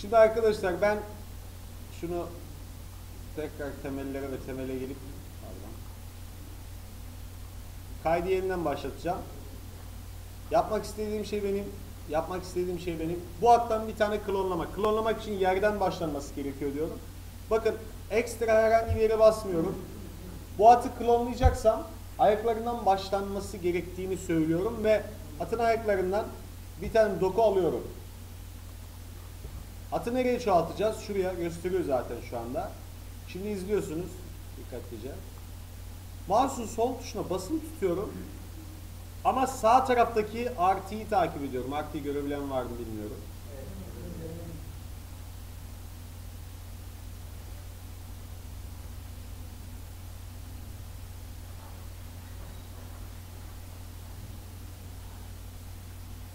Şimdi arkadaşlar ben şunu tekrar temellere ve temele gelip pardon. Kaydı yeniden başlatacağım. Yapmak istediğim şey benim yapmak istediğim şey benim bu hattan bir tane klonlamak. Klonlamak için yerden başlanması gerekiyor diyorum. Bakın ekstra herhangi bir yere basmıyorum. Bu atı klonlayacaksam ayaklarından başlanması gerektiğini söylüyorum ve atın ayaklarından bir tane doku alıyorum. Atı nereye çoğaltacağız? Şuraya gösteriyor zaten şu anda. Şimdi izliyorsunuz dikkatlice. Mouse'un sol tuşuna basılı tutuyorum. Ama sağ taraftaki RT'yi takip ediyorum. RT'yi görebilen var mı bilmiyorum.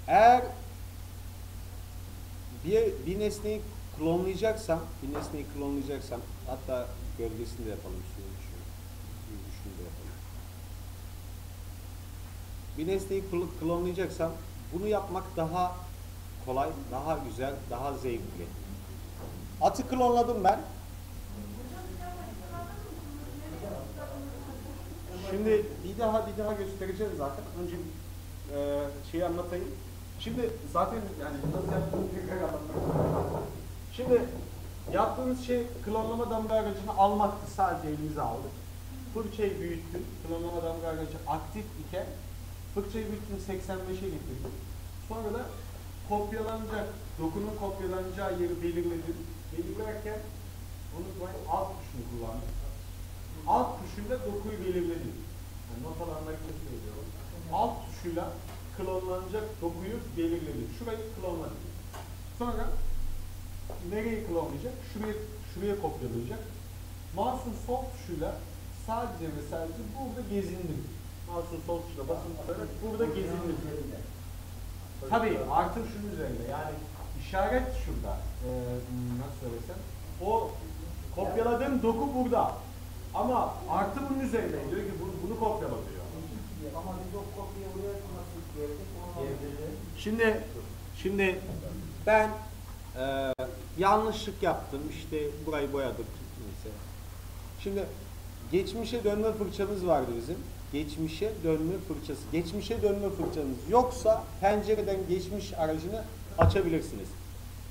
Eğer bir, bir nesneyi klonlayacaksam, bir nesneyi klonlayacaksam, hatta gölgesini de yapalım şunu, şunu, şunu da yapalım. Bir nesneyi kl- klonlayacaksam bunu yapmak daha kolay, daha güzel, daha zevkli. Atı klonladım ben. Şimdi bir daha bir daha göstereceğiz zaten. Önce e, şeyi anlatayım. Şimdi zaten yani nasıl yaptığını tekrar anlatmak Şimdi yaptığımız şey klonlama damga aracını almaktı. Sadece elimize aldık. Fırçayı büyüttüm. Klonlama damga aracı aktif iken fırçayı büyüttüm 85'e getirdim. Sonra da kopyalanacak, dokunun kopyalanacağı yeri belirledim. Belirlerken unutmayın alt tuşunu kullandım. Alt tuşuyla dokuyu belirledim. Yani not alanlar için söylüyorum. Alt tuşuyla klonlanacak dokuyu belirledim. Şurayı klonladım. Sonra nereyi klonlayacak? Şuraya, şuraya kopyalayacak. Mouse'un sol tuşuyla sadece ve sadece burada gezindim. Mouse'un sol tuşuna tutarak burada gezindim. Tabii artı şunun üzerinde yani işaret şurada. Ee, nasıl söylesem? O kopyaladığım doku burada. Ama artı bunun üzerinde. Diyor ki bunu, bunu kopyala diyor. Şimdi şimdi ben e, yanlışlık yaptım. İşte burayı boyadık neyse. Şimdi geçmişe dönme fırçamız vardı bizim. Geçmişe dönme fırçası. Geçmişe dönme fırçanız yoksa pencereden geçmiş aracını açabilirsiniz.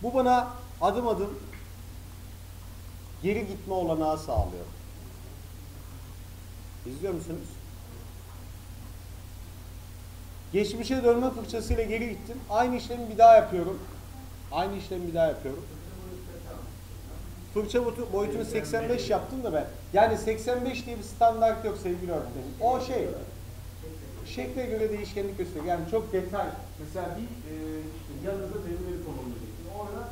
Bu bana adım adım geri gitme olanağı sağlıyor. İzliyor musunuz? Geçmişe dönme fırçasıyla geri gittim. Aynı işlemi bir daha yapıyorum. Aynı işlemi bir daha yapıyorum. Fırça boyutu- boyutunu 85 yaptım da ben. Yani 85 diye bir standart yok sevgili öğretmenim. O şey şekle göre değişkenlik gösteriyor. Yani çok detay. Mesela bir e, işte yanınızda demirleri konulacaksın. Orada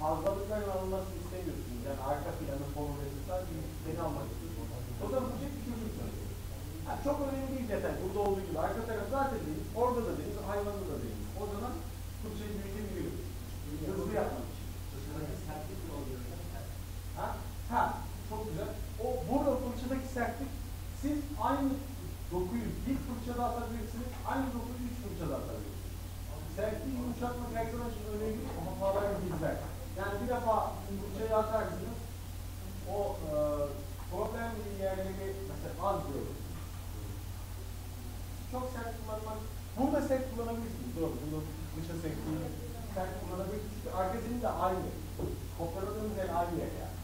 fazlalıklar alınmasını istemiyorsunuz. Yani arka planı konulması sadece seni almak istiyorsunuz. O zaman bu bir çocuksunuz. Ha, çok önemli değil detay. Burada olduğu gibi. Arka taraf zaten değil. Orada da değil. Hayvanda da değil. O zaman fırçayı büyütebiliyoruz. Hızlı yapmak için. Ha? Ha, çok güzel. O burada fırçadaki sertlik siz aynı dokuyu bir fırçada atabilirsiniz, aynı dokuyu üç fırçada atabilirsiniz. Sertliği yumuşatmak her zaman için önemli ama hataları bizler. Yani bir defa fırçayı atarsınız, o e, problem yerleri mesela az görür. Çok sert kullanmak, burada sert kullanabilirsiniz. Doğru, bunu fırça sertliği sert kullanabilirsiniz. Çünkü arkasının da aynı. Kopyaladığınız yer aynı yer yani.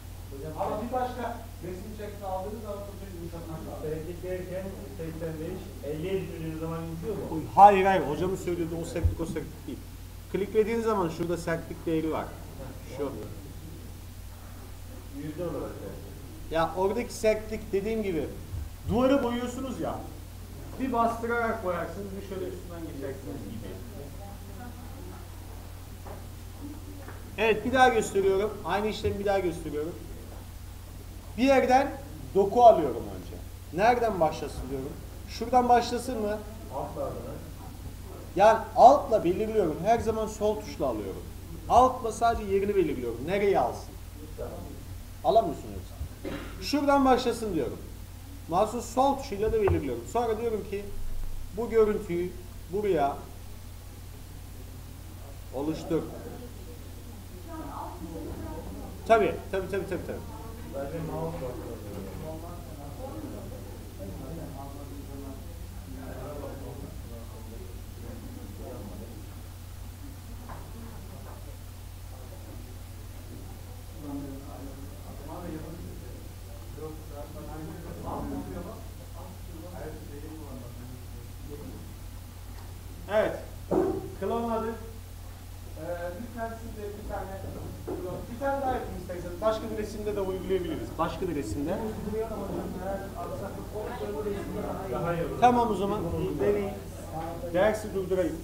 Ama bir başka resim çekti aldığınız zaman fırçayı yumuşatmak lazım. Sertlik derken 85, 50'ye düşürdüğünüz zaman yumuşuyor mu? Hayır hayır hocamın söylediği o sertlik o sertlik değil. Kliklediğin zaman şurada sertlik değeri var. Şu. Yüzde olarak. Ya oradaki sertlik dediğim gibi duvarı boyuyorsunuz ya. Bir bastırarak boyarsınız bir şöyle üstünden geçersiniz gibi. Evet bir daha gösteriyorum. Aynı işlemi bir daha gösteriyorum. Bir yerden doku alıyorum önce. Nereden başlasın diyorum. Şuradan başlasın mı? Altlardan. Yani altla belirliyorum. Her zaman sol tuşla alıyorum. Altla sadece yerini belirliyorum. Nereye alsın? Alamıyorsun yoksa. Şuradan başlasın diyorum. Mouse'un sol tuşuyla da belirliyorum. Sonra diyorum ki bu görüntüyü buraya oluştur. Tabii, tabii, tabii, tabii. tabii. Sadece mouse var. Evet. Klonladık. Ee, lütfen siz bir tane klon, bir tane daha yapın isterseniz. Başka bir resimde de uygulayabiliriz. Başka bir resimde. Tamam o zaman deneyin. Dersi durdurayım.